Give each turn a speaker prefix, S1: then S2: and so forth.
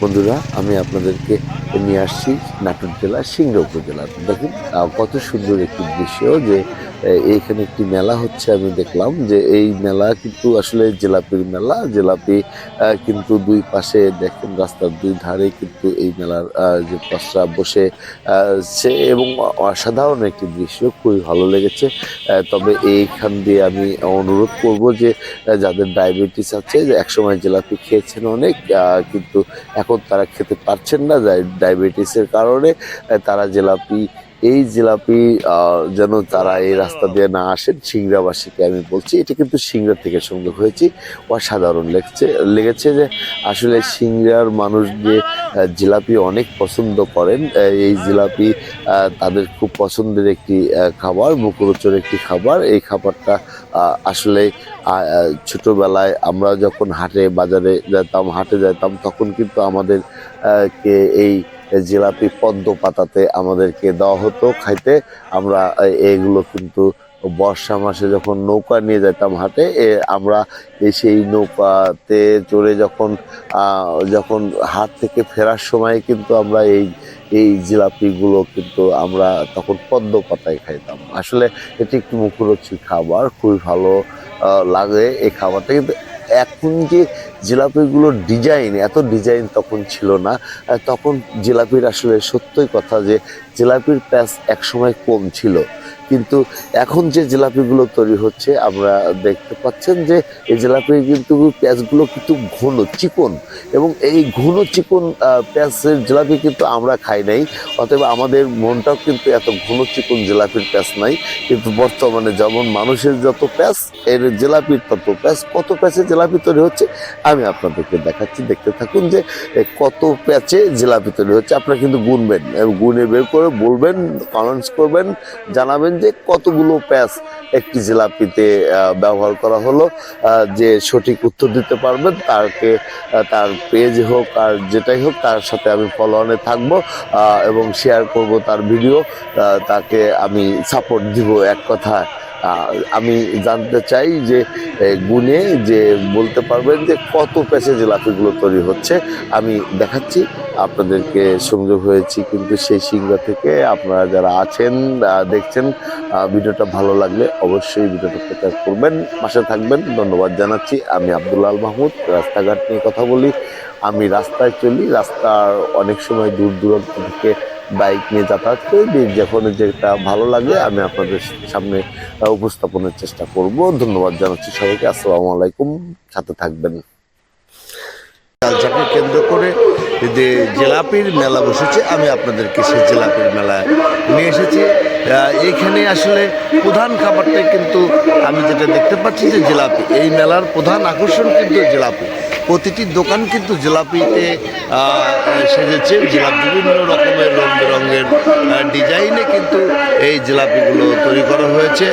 S1: বন্ধুরা, আমি আপনাদেরকে নিয়ে আসছি নাটোর জেলার সিংড়া উপজেলার দেখুন কত সুন্দর একটি দৃশ্য যে এইখানে একটি মেলা হচ্ছে, আমি দেখলাম যে এই মেলা কিন্তু আসলে জিলাপির মেলা। জিলাপি কিন্তু দুই পাশে দেখেন রাস্তার দুই ধারে কিন্তু এই মেলার যে পসরা বসে সে এবং অসাধারণ একটি দৃশ্য, খুবই ভালো লেগেছে। তবে এইখান দিয়ে আমি অনুরোধ করব যে যাদের ডায়াবেটিস আছে, যে একসময় জিলাপি খেয়েছেন অনেক কিন্তু এখন তারা খেতে পারছেন না ডায়াবেটিসের কারণে তারা জিলাপি এই জিলাপি যেন তারা এই রাস্তা দিয়ে না আসেন সিংড়াবাসীকে আমি বলছি এটা কিন্তু সিংড়া থেকে সংগ্রহ হয়েছি। অসাধারণ লেগেছে লেগেছে যে আসলে সিংড়ার মানুষ যে জিলাপি অনেক পছন্দ করেন এই জিলাপি তাদের খুব পছন্দের একটি খাবার মুখরোচর একটি খাবার। এই খাবারটা আসলে আহ, আমরা যখন হাটে বাজারে যেতাম হাটে যেতাম তখন কিন্তু আমাদের কে এই জিলাপি পদ্ম পাতাতে আমাদেরকে দেওয়া হতো খাইতে। আমরা এগুলো কিন্তু বর্ষা মাসে যখন নৌকা নিয়ে যেতাম হাটে আমরা সেই নৌকাতে চড়ে যখন যখন হাট থেকে ফেরার সময় কিন্তু আমরা এই এই জিলাপিগুলো কিন্তু আমরা তখন পদ্ম পাতায় খাইতাম। আসলে এটি একটি মুখরোচি খাবার, খুবই ভালো লাগে এই খাবারটা। কিন্তু এখন যে জিলাপিগুলোর ডিজাইন এত ডিজাইন তখন ছিল না। তখন জিলাপির আসলে সত্যই কথা যে জিলাপির প্যাচ একসময় কম ছিল। কিন্তু এখন যে জিলাপিগুলো তৈরি হচ্ছে, আমরা দেখতে পাচ্ছেন যে এই জিলাপির কিন্তু প্যাঁচগুলো কিন্তু ঘন, চিকন এবং এই ঘন, চিকন প্যাঁচের জিলাপি কিন্তু আমরা খাই নাই। অতএব আমাদের মনটাও কিন্তু এত ঘন, চিকন জিলাপির প্যাঁচ নাই। কিন্তু বর্তমানে যেমন মানুষের যত প্যাঁচ এর জিলাপির তত প্যাঁচ কত প্যাঁচে জিলাপি তৈরি হচ্ছে, আমি আপনাদেরকে দেখাচ্ছি। দেখতে থাকুন যে কত প্যাচে জিলাপি তৈরি হচ্ছে। আপনারা কিন্তু গুনবেন এবং গুনে বের করে বলবেন কমেন্টস করবেন, জানাবেন যে কতগুলো প্যাচ একটি জিলাপিতে ব্যবহার করা হলো যে সঠিক উত্তর দিতে পারবেন তারকে তার পেজ হোক আর যেটাই হোক তার সাথে আমি ফলোয়ানে থাকব এবং শেয়ার করব তার ভিডিও তাকে আমি সাপোর্ট দিব এক কথা আহ, আমি জানতে চাই যে গুনে যে বলতে পারবেন যে কত পেছে জিলাপিগুলো তৈরি হচ্ছে, আমি দেখাচ্ছি। আপনাদেরকে সংযোগ হয়েছি কিন্তু সেই সিংহা থেকে আপনারা যারা আছেন দেখছেন ভিডিওটা ভালো লাগলে অবশ্যই ভিডিওটা প্রচার করবেন। পাশে থাকবেন, ধন্যবাদ জানাচ্ছি। আমি আব্দুল্লাল মাহমুদ, রাস্তাঘাট নিয়ে কথা বলি। আমি রাস্তায় চলি, রাস্তার অনেক সময় দূর দূরান্ত থেকে বাইক নিয়ে যাতায়াত করি। যখন যেটা ভালো লাগে, আমি আপনাদের সামনে উপস্থাপনের চেষ্টা করব। ধন্যবাদ জানাচ্ছি সবাইকে। আসসালামু আলাইকুম। সাথে থাকবেন। কেন্দ্র করে যে জেলাপির মেলা বসেছে, আমি আপনাদেরকে সেই জেলাপির মেলায় এইখানে আসলে প্রধান খাবারটাই কিন্তু আমি যেটা দেখতে পাচ্ছি যে জিলাপি। এই মেলার প্রধান আকর্ষণ কিন্তু জিলাপি। প্রতিটি দোকান কিন্তু জিলাপিতে সেজেছে। জিলাপি বিভিন্ন রকমের রঙ বেরঙের ডিজাইনে কিন্তু এই জিলাপিগুলো তৈরি করা হয়েছে।